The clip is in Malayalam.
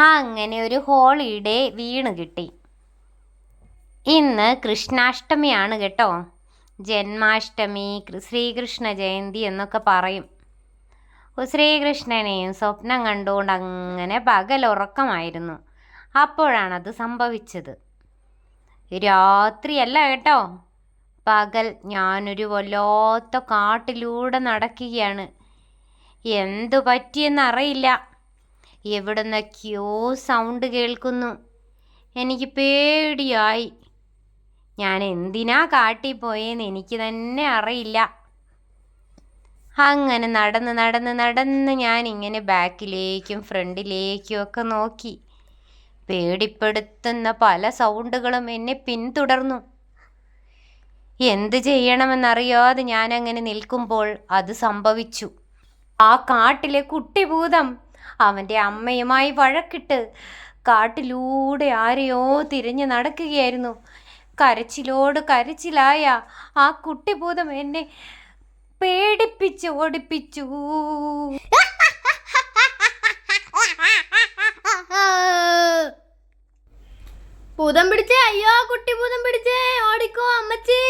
അങ്ങനെ ഒരു ഹോളിഡേ വീണ് കിട്ടി. ഇന്ന് കൃഷ്ണാഷ്ടമിയാണ് കേട്ടോ. ജന്മാഷ്ടമി ശ്രീകൃഷ്ണ ജയന്തി എന്നൊക്കെ പറയും. ശ്രീകൃഷ്ണനെയും സ്വപ്നം കണ്ടുകൊണ്ട് അങ്ങനെ പകലുറക്കമായിരുന്നു. അപ്പോഴാണത് സംഭവിച്ചത്. രാത്രിയല്ല കേട്ടോ. പകൽ ഞാനൊരു വല്ലാത്ത കാട്ടിലൂടെ നടക്കുകയാണ്. എന്തു പറ്റിയെന്നറിയില്ല. എവിടുന്നൊക്കെയോ സൗണ്ട് കേൾക്കുന്നു. എനിക്ക് പേടിയായി. ഞാൻ എന്തിനാ കാട്ടിപ്പോയെന്ന് എനിക്ക് തന്നെ അറിയില്ല. അങ്ങനെ നടന്ന് നടന്ന് നടന്ന് ഞാൻ ഇങ്ങനെ ബാക്കിലേക്കും ഫ്രണ്ടിലേക്കും ഒക്കെ നോക്കി. പേടിപ്പെടുത്തുന്ന പല സൗണ്ടുകളും എന്നെ പിന്തുടർന്നു. എന്ത് ചെയ്യണമെന്നറിയാതെ ഞാനങ്ങനെ നിൽക്കുമ്പോൾ അത് സംഭവിച്ചു. ആ കാട്ടിലെ കുട്ടിഭൂതം അവന്റെ അമ്മയുമായി വഴക്കിട്ട് കാട്ടിലൂടെ ആരെയോ തിരിഞ്ഞ് നടക്കുകയായിരുന്നു. കരച്ചിലോട് കരച്ചിലായ ആ കുട്ടിഭൂതം എന്നെ പേടിപ്പിച്ച് ഓടിപ്പിച്ചു. ഭൂതം പിടിച്ചേ അയ്യോ കുട്ടി ഭൂതം പിടിച്ചേ ഓടിക്കോ അമ്മച്ചി.